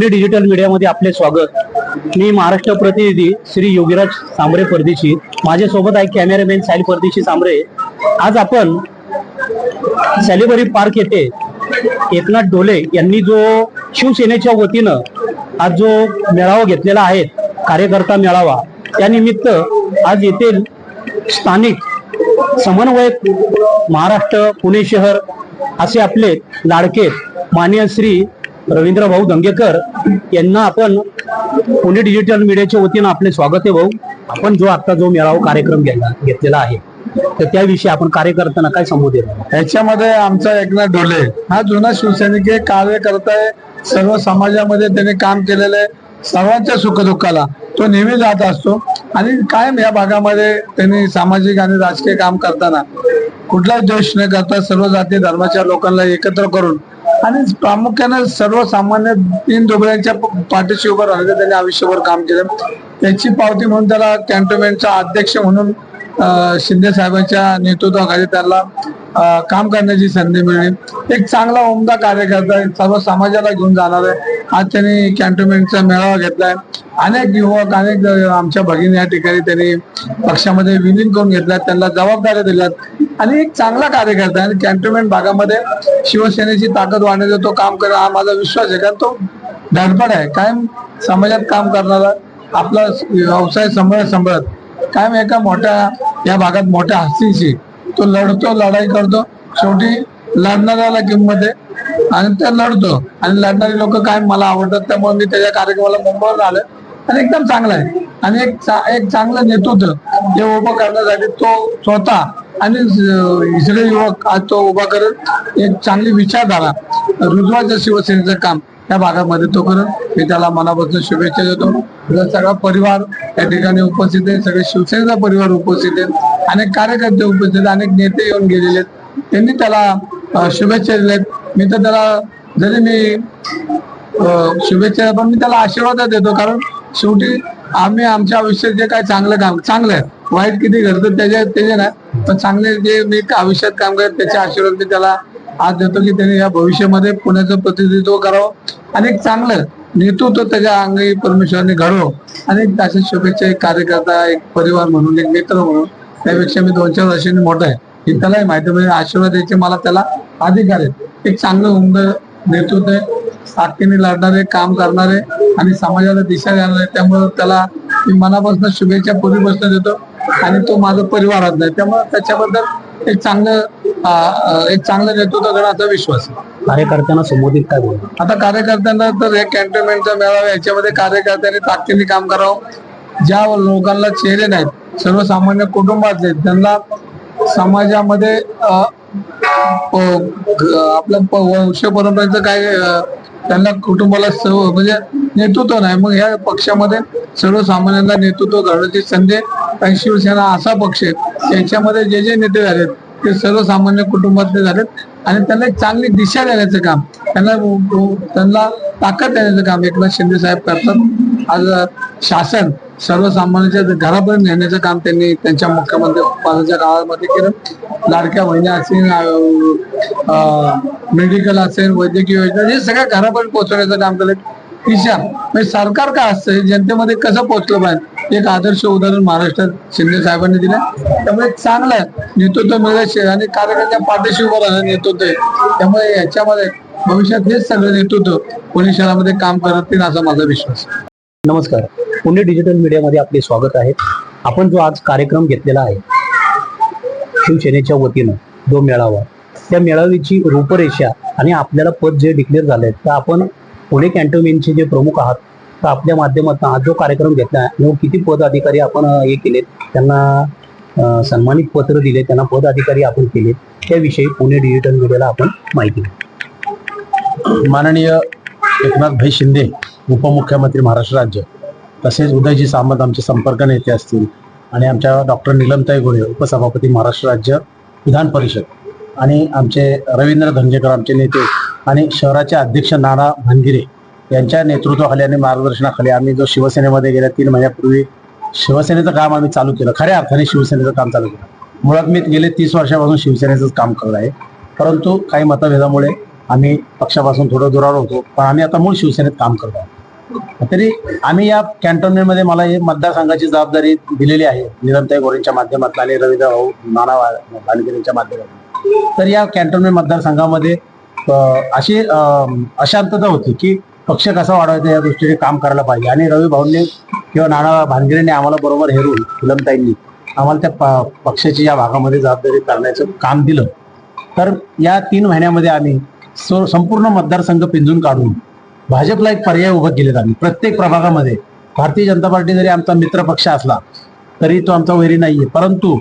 Pune digital मीडियामध्ये आपले स्वागत. मी महाराष्ट्र प्रतिनिधी श्री योगीराज सांबरे परदेशी. माझ्यासोबत आहे कॅमेरामॅन साईल परदेशी सांबरे आज आपण सॅलिबरी पार्क येथे एकनाथ डोले यांनी जो शिवसेनेच्या वतीनं आज जो मेळावा घेतलेला आहे कार्यकर्ता मेळावा त्यानिमित्त आज येथील स्थानिक समन्वयक महाराष्ट्र पुणे शहर असे आपले लाडके मान्य श्री रवींद्र भाऊ दंगेकर यांना आपण पुणे डिजिटल मीडियाच्या वतीनं आपले स्वागत आहे भाऊ. आपण जो आता जो मेळावा कार्यक्रम घेतला घेतलेला आहे तर त्याविषयी आपण कार्यकर्त्यांना काय संबोधित ह्याच्यामध्ये आमचा एकनाथ ढोले. हा जुना शिवसैनिक कार्यकर्ता आहे सर्व समाजामध्ये त्याने काम केलेलं आहे. सर्वांच्या सुखदुःखाला तो नेहमी जात असतो. आणि कायम या भागामध्ये त्यांनी सामाजिक आणि राजकीय काम करताना कुठलाच द्वेष न करता सर्व जाती धर्माच्या लोकांना एकत्र करून आणि प्रामुख्याने सर्वसामान्य तीन दुबळ्यांच्या पाठीशी उभं राहिलं त्यांनी आयुष्यभर काम केलं. त्याची पावती म्हणून त्याला कॅन्टोन्मेंटचा अध्यक्ष म्हणून शिंदे साहेबांच्या नेतृत्वाखाली त्याला काम करण्याची संधी मिळाली. एक चांगला उमदा कार्यकर्ता आहे. सर्व समाजाला घेऊन जाणार आहे. आज त्यांनी कॅन्टोन्मेंटचा मेळावा घेतलाय. अनेक युवक अनेक आमच्या भगिनी या ठिकाणी त्यांनी पक्षामध्ये विलीन करून घेतल्यात. त्यांना जबाबदाऱ्या दिल्यात. आणि एक चांगला कार्यकर्ता आहे. आणि कॅन्टोन्मेंट भागामध्ये शिवसेनेची ताकद वाढण्याचं तो काम करेल हा माझा विश्वास आहे. कारण तो धडपड आहे. कायम समाजात काम करणारा आपला व्यवसाय सांभाळत सांभाळत कायम एका मोठ्या या भागात मोठ्या हस्तीशी तो लढतो लढाई करतो. शेवटी लढणाऱ्याला किंमत आहे आणि ते लढतो. आणि लढणारी लोक कायम मला आवडतात. त्यामुळे मी त्याच्या कार्यक्रमाला मुंबईवर आलं आणि एकदम चांगला आहे. आणि एक चा- एक चांगलं नेतृत्व हे उभं करण्यासाठी तो स्वतः आणि इथले युवक आज तो उभा करत एक चांगली विचारधारा रुजवायचं शिवसेनेचं काम त्या भागामध्ये तो करत मी त्याला मनापासून शुभेच्छा देतो. सगळा परिवार या ठिकाणी उपस्थित आहे सगळे शिवसेनेचा परिवार उपस्थित आहे. अनेक कार्यकर्ते उपस्थित आहेत अनेक नेते येऊन गेलेले आहेत. त्यांनी त्याला शुभेच्छा दिल्या मी तर त्याला जरी मी शुभेच्छा पण मी त्याला आशीर्वाद देतो. कारण शेवटी आम्ही आमच्या आयुष्यात जे काय चांगलं काम चांगलं आहे. वाईट किती घडतं त्याच्या त्याच्या नाही. पण चांगले जे मी आयुष्यात काम करत त्याचे आशीर्वाद मी त्याला आज देतो की त्यांनी या भविष्यामध्ये पुण्याचं प्रतिनिधित्व करावं आणि एक चांगलं नेतृत्व त्याच्या अंगी परमेश्वराने घडवं. आणि एक अशा शुभेच्छा एक कार्यकर्ता एक परिवार म्हणून एक मित्र म्हणून त्यापेक्षा मी दोन चार वर्षांनी मोठा आहे. हे त्यालाही माहिती म्हणजे आशीर्वाद द्यायचे मला त्याला अधिकार आहे. एक चांगलं उमद नेतृत्व आहे. ताकदीने लढणारे काम करणारे आणि समाजाला दिशा देणारे त्यामुळे त्याला मी मनापासून शुभेच्छा पूर्वीपासून देतो. आणि तो माझा परिवारात नाही. त्यामुळे त्याच्याबद्दल एक चांगलं एक चांगलं नेतृत्व करण्याचा विश्वास आहे. कार्यकर्त्यांना संबोधित काय बोलणार? आता कार्यकर्त्यांना तर हे कॅन्टोन्मेंटचा मेळावा याच्यामध्ये कार्यकर्त्यांनी ताकदीने काम करावं. ज्या लोकांना चेहरे नाहीत सर्वसामान्य कुटुंबातले त्यांना समाजामध्ये प- वंश परंपरेचं काय त्यांना कुटुंबाला म्हणजे नेतृत्व नाही. मग ह्या पक्षामध्ये सर्वसामान्यांना नेतृत्व घडण्याची संधी शिवसेना असा पक्ष आहे याच्यामध्ये जे जे नेते झालेत ते सर्वसामान्य कुटुंबातले झालेत आणि त्यांना एक चांगली दिशा देण्याचं काम त्यांना त्यांना ताकद देण्याचं काम एकनाथ शिंदे साहेब करतात. आज शासन सर्वसामान्यांच्या घरापर्यंत नेण्याचं काम त्यांनी त्यांच्या मुख्यमंत्री पदाच्या काळामध्ये केलं. लाडक्या महिन्या असेल मेडिकल असेल वैद्यकीय योजना हे सगळ्या घरापर्यंत पोहोचवण्याचं काम केलं दिशा म्हणजे सरकार काय असतं? जनतेमध्ये कसं पोहोचलं पाहिजे? एक आदर्श उदाहरण महाराष्ट्रात शिंदे साहेबांनी दिलं. त्यामुळे चांगलं आहे. नेतृत्व मिळालं आणि कार्यकर्त्या पाठीशी उभं राहणं नेतृत्व आहे. त्यामुळे याच्यामध्ये भविष्यात हेच सगळं नेतृत्व पुणे शहरामध्ये काम करतील असा माझा विश्वास नमस्कार. पुणे डिजिटल मीडियामध्ये आपले स्वागत आहे. आपण जो आज कार्यक्रम घेतलेला आहे शिवसेनेच्या वतीनं जो मेळावा त्या मेळाव्याची रूपरेषा आणि आपल्याला पद जे डिक्लेअर झाले तर आपण पुणे कॅन्टोन्मेंटचे जे प्रमुख आहात तर आपल्या माध्यमातून हा जो कार्यक्रम घेतला आहे किती पद अधिकारी आपण हे केलेत त्यांना सन्मानित पत्र दिले त्यांना पद अधिकारी आपण केले त्याविषयी पुणे डिजिटल मीडियाला आपण माहिती दिली. माननीय एकनाथभाई शिंदे उपमुख्यमंत्री महाराष्ट्र राज्य तसेच उदयजी सामंत आमचे संपर्क नेते असतील आणि आमच्या डॉक्टर निलमताई गोळे उपसभापती महाराष्ट्र राज्य विधान परिषद आणि आमचे रवींद्र धंगेकर आमचे नेते आणि शहराचे अध्यक्ष नाना भानगिरे यांच्या नेतृत्वाखाली आणि मार्गदर्शनाखाली आम्ही जो शिवसेनेमध्ये गेल्या तीन महिन्यापूर्वी शिवसेनेचं काम आम्ही चालू केलं. खऱ्या अर्थाने शिवसेनेचं काम चालू केलं. मुळात मी गेले तीस वर्षापासून शिवसेनेचंच काम करत आहे. परंतु काही मतभेदामुळे आम्ही पक्षापासून थोडं दुरावर होतो. पण आम्ही आता मूळ शिवसेनेत काम करतो आहोत. तरी आम्ही या कॅन्टोन्मेंटमध्ये मला हे मतदारसंघाची जबाबदारी दिलेली आहे. निरंताई गोरेंच्या माध्यमातून आणि रवींद्र भाऊ नाना भानगिरींच्या माध्यमातून. तर या कॅन्टोन्मेंट मतदारसंघामध्ये अशी अशांतता होती की पक्ष कसा वाढवायचा या दृष्टीने काम करायला पाहिजे. आणि रवी भाऊंनी किंवा नाना भानगिरीने आम्हाला बरोबर हेरून फुलमताईंनी आम्हाला त्या प- पक्षाची या भागामध्ये जबाबदारी करण्याचं काम दिलं. तर या तीन महिन्यामध्ये आम्ही संपूर्ण मतदारसंघ पिंजून काढून भाजपला एक पर्याय उभं केलेत आम्ही. प्रत्येक प्रभागामध्ये भारतीय जनता पार्टी जरी आमचा मित्र पक्ष असला तरी तो आमचा वैरी नाहीये. परंतु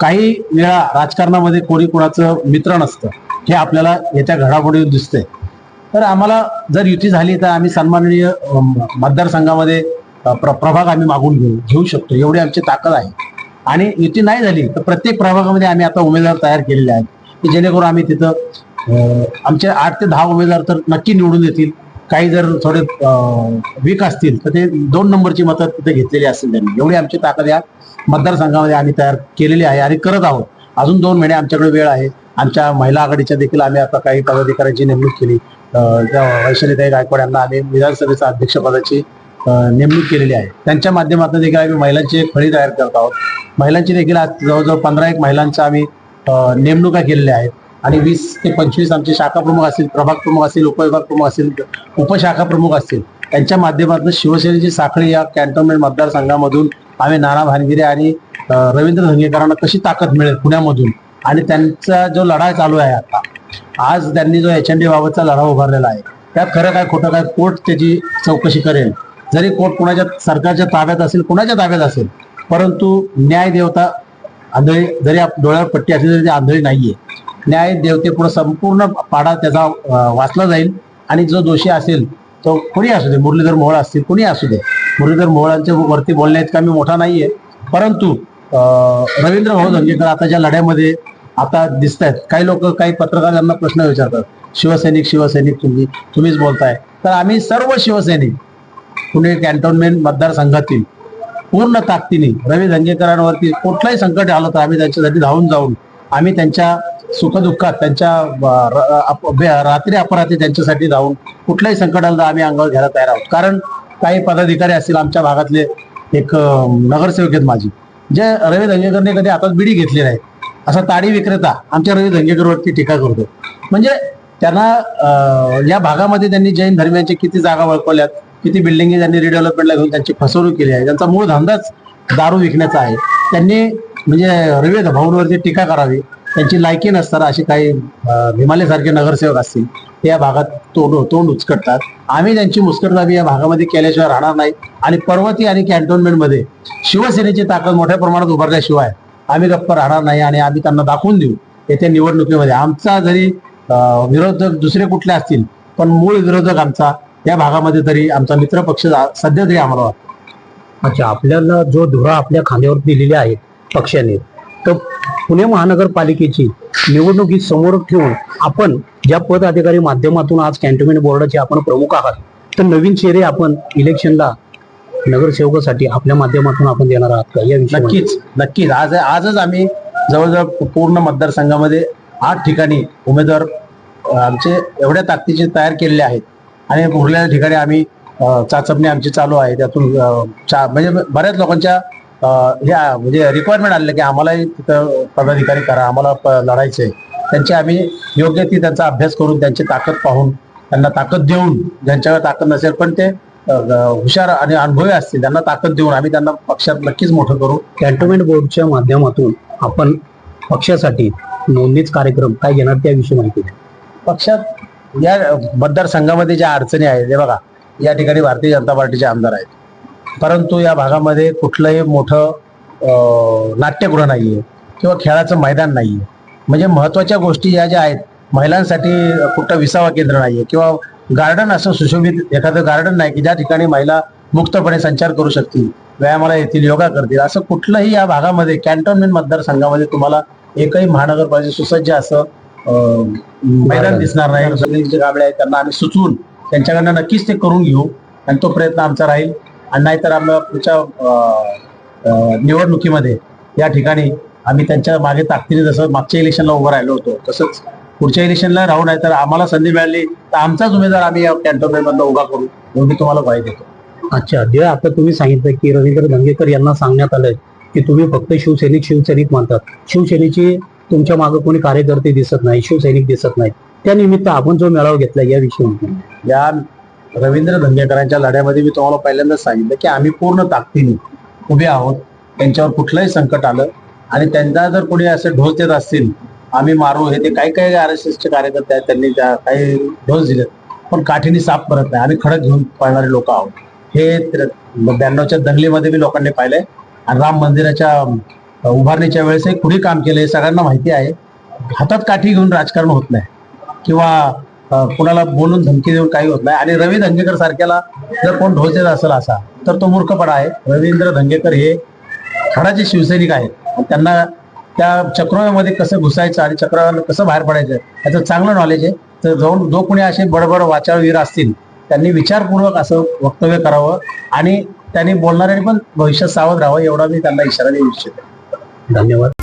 काही वेळा राजकारणामध्ये कोणी कोणाचं मित्र नसतं हे आपल्याला येत्या घडामोडीवर दिसतंय. तर आम्हाला जर युती झाली तर आम्ही सन्माननीय मतदारसंघामध्ये प्र- प्रभाग आम्ही मागून घेऊ घेऊ शकतो. एवढी आमची ताकद आहे. आणि युती नाही झाली तर प्रत्येक प्रभागामध्ये आम्ही आता उमेदवार तयार केलेले आहेत. की जेणेकरून आम्ही तिथं आमचे आठ ते दहा उमेदवार तर नक्की निवडून येतील. काही जर थोडे वीक असतील तर ते दोन नंबरची मतं तिथे घेतलेली असतील त्यांनी. एवढी आमची ताकद या मतदारसंघामध्ये आम्ही तयार केलेली आहे आणि करत आहोत. अजून दोन महिने आमच्याकडे वेळ आहे. आमच्या महिला आघाडीच्या देखील आम्ही आता काही पदाधिकाऱ्यांची नेमणूक केली. वैशालीताई गायकवाड यांना आम्ही विधानसभेच्या अध्यक्षपदाची नेमणूक केलेली आहे. त्यांच्या माध्यमातून देखील आम्ही महिलांची एक फळी तयार करत आहोत. महिलांची देखील आज जवळजवळ पंधरा एक महिलांच्या आम्ही नेमणुका केलेल्या आहेत. आणि वीस ते पंचवीस आमचे शाखा प्रमुख असतील प्रभाग प्रमुख असतील उपविभाग प्रमुख असतील उपशाखा प्रमुख असतील त्यांच्या माध्यमातून शिवसेनेची साखळी या कॅन्टोन्मेंट मतदारसंघामधून आम्ही नाना भानगिरे आणि रवींद्र धंगेकरांना कशी ताकद मिळेल पुण्यामधून? आणि त्यांचा जो लढा चालू आहे आता आज त्यांनी जो एच एन डी बाबतचा लढा उभारलेला आहे त्यात खरं काय खोटं काय कोर्ट त्याची चौकशी करेल. जरी कोर्ट कुणाच्या सरकारच्या ताब्यात असेल कुणाच्या ताब्यात असेल परंतु न्याय देवता आंधळी जरी आप- डोळ्यावर पट्टी असली तरी ती आंधळी नाहीये. न्याय देवतेपुढे संपूर्ण पाडा त्याचा वाचला जाईल. आणि जो दोषी असेल तो कोणी असू दे मुरलीधर मोहळ असतील कोणी असू दे. मुरलीधर मोहळांच्या वरती बोलण्यात का मी मोठा नाहीये. परंतु रवींद्र भाऊ धंगेकर आता ज्या लढ्यामध्ये आता दिसत आहेत काही लोक काही पत्रकार यांना प्रश्न विचारतात. शिवसैनिक शिवसैनिक तुम्ही तुम्हीच बोलताय. तर आम्ही सर्व शिवसैनिक पुणे कॅन्टोन्मेंट मतदारसंघातील पूर्ण ताकदीने रवी धंगेकरांवरती कुठलंही संकट आलं तर आम्ही त्यांच्यासाठी धावून जाऊन आम्ही त्यांच्या सुखदुःखात त्यांच्या रात्री अपरात्री त्यांच्यासाठी धावून कुठल्याही संकट आलं तर आम्ही अंगावर घ्यायला तयार आहोत. कारण काही पदाधिकारी असतील आमच्या भागातले एक नगरसेवक आहेत माझी. जे रवी धंगेकरने कधी हातात बिडी घेतली नाही असा ताडी विक्रेता आमच्या रवी धंगेकरवरती टीका करतो. म्हणजे त्यांना या भागामध्ये त्यांनी जैन धर्मियांच्या किती जागा वळकवल्यात किती बिल्डिंग त्यांनी रिडेव्हलपमेंटला घेऊन त्यांची फसवणूक केली आहे त्यांचा मूळ धंदाच दारू विकण्याचा आहे. त्यांनी म्हणजे रवी भाऊंवरती टीका करावी त्यांची लायकी नसताना अशी काही हिमालयासारखे नगरसेवक असतील ते या भागात तोंड तोंड उचकटतात. आम्ही त्यांची मुस्कटदाबी या भागामध्ये केल्याशिवाय राहणार नाही. आणि पर्वती आणि कॅन्टोन्मेंटमध्ये शिवसेनेची ताकद मोठ्या प्रमाणात उभारल्याशिवाय आम्ही गप्प राहणार नाही आणि आम्ही त्यांना दाखवून देऊ येत्या निवडणुकीमध्ये आमचा जरी विरोधक दुसरे कुठले असतील पण मूळ विरोधक आमचा या भागामध्ये तरी आमचा मित्र पक्ष सध्या तरी आम्हाला वाटतो. अच्छा आपल्याला जो धुरा आपल्या खांद्यावर दिलेली आहे पक्षाने तर पुणे महानगरपालिकेची निवडणुकी समोर ठेवून आपण ज्या पद अधिकारी माध्यमातून आज कॅन्टोन्मेंट बोर्डाचे आपण प्रमुख आहात तर नवीन चेहरे आपण इलेक्शनला नगरसेवकासाठी आपल्या माध्यमातून आपण देणार आहात का? या विषयी नक्कीच नक्कीच. आज आजच आम्ही जवळजवळ पूर्ण मतदारसंघामध्ये आठ ठिकाणी उमेदवार आमचे एवढ्या ताकदीचे तयार केलेले आहेत. आणि उरलेल्या ठिकाणी आम्ही चाचपणी आमची चालू आहे. त्यातून चा- म्हणजे बऱ्याच लोकांच्या या ह्या म्हणजे रिक्वायरमेंट आलेलं की आम्हालाही तिथं पदाधिकारी करा आम्हाला प- लढायचंय. त्यांची आम्ही योग्य ती त्यांचा अभ्यास करून त्यांची ताकद पाहून त्यांना ताकद देऊन ज्यांच्यावर ताकद नसेल पण ते हुशार आणि अनुभवी असतील त्यांना ताकद देऊन आम्ही त्यांना पक्षात नक्कीच मोठं करू. कॅन्टोन्मेंट बोर्डच्या माध्यमातून आपण पक्षासाठी नोंदणीच कार्यक्रम काय घेणार त्याविषयी माहिती. पक्षात या मतदारसंघामध्ये ज्या अडचणी आहेत हे बघा या ठिकाणी भारतीय जनता पार्टीचे आमदार आहेत. परंतु या भागामध्ये कुठलंही मोठं नाट्यगृह नाहीये किंवा खेळाचं मैदान नाहीये. म्हणजे महत्त्वाच्या गोष्टी या ज्या आहेत महिलांसाठी कुठं विसावा केंद्र नाहीये किंवा गार्डन असं सुशोभित एखादं गार्डन नाही की ज्या ठिकाणी महिला मुक्तपणे संचार करू शकतील व्यायामाला येतील योगा करतील असं कुठलंही या भागामध्ये कॅन्टोन्मेंट मतदारसंघामध्ये तुम्हाला एकही महानगरपालिका सुसज्ज असं मैदान दिसणार नाही. जे गाबळे आहेत त्यांना आम्ही सुचवून त्यांच्याकडनं नक्कीच ते करून घेऊ आणि तो प्रयत्न आमचा राहील. आणि नाहीतर आम्हाला पुढच्या निवडणुकीमध्ये या ठिकाणी आम्ही त्यांच्या मागे ताकदीने जसं मागच्या इलेक्शनला उभं राहिलो होतो तसंच पुढच्या इलेक्शनला राहू नाही तर आम्हाला संधी मिळाली. तर आमचाच उमेदवार आम्ही या कॅन्टोन्मेंट मधला उभा करू म्हणून तुम्हाला ग्वाही देतो. अच्छा जे आता तुम्ही सांगितलं की रवींद्र धंगेकर यांना सांगण्यात आलंय की तुम्ही फक्त शिवसैनिक शिवसैनिक म्हणतात शिवसेनेची तुमच्या मागे कोणी कार्यकर्ते दिसत नाही शिवसैनिक दिसत नाहीत. त्या निमित्त आपण जो मेळावा घेतला याविषयी म्हटलं. या रवींद्र धंगेकरांच्या लढ्यामध्ये मी तुम्हाला पहिल्यांदाच सांगितलं की आम्ही पूर्ण ताकदीने उभे आहोत. त्यांच्यावर कुठलंही संकट आलं आणि त्यांना जर कोणी असे ढोस देत असतील आम्ही मारू हे ते काही काही आर एस एसचे कार्यकर्ते आहेत त्यांनी त्या काही डोस दिलेत पण काठीने साफ करत नाही. आम्ही खडक घेऊन पळणारे लोक आहोत. हे ब्याण्णवच्या दंगलीमध्ये मी लोकांनी पाहिलंय. आणि राम मंदिराच्या उभारणीच्या वेळेस हे कुणी काम केलंय सगळ्यांना माहिती आहे. हातात काठी घेऊन राजकारण होत नाही. किंवा कुणाला बोलून धमकी देऊन काही होत नाही. आणि रवी धंगेकर सारख्याला जर कोण ढोस देत असेल असा तर तो मूर्खपणा आहे. रवींद्र धंगेकर हे खडाचे शिवसैनिक आहेत. त्यांना त्या चक्रव्यामध्ये कसं घुसायचं आणि चक्रव्यूहात कसं बाहेर पडायचं याचं चांगलं नॉलेज आहे. तर जाऊन जो कोणी असे बडबड वाचाळवीर असतील त्यांनी विचारपूर्वक असं वक्तव्य करावं आणि त्यांनी बोलणाऱ्यांनी पण भविष्यात सावध राहावं एवढा मी त्यांना इशारा देऊ इच्छितो. धन्यवाद.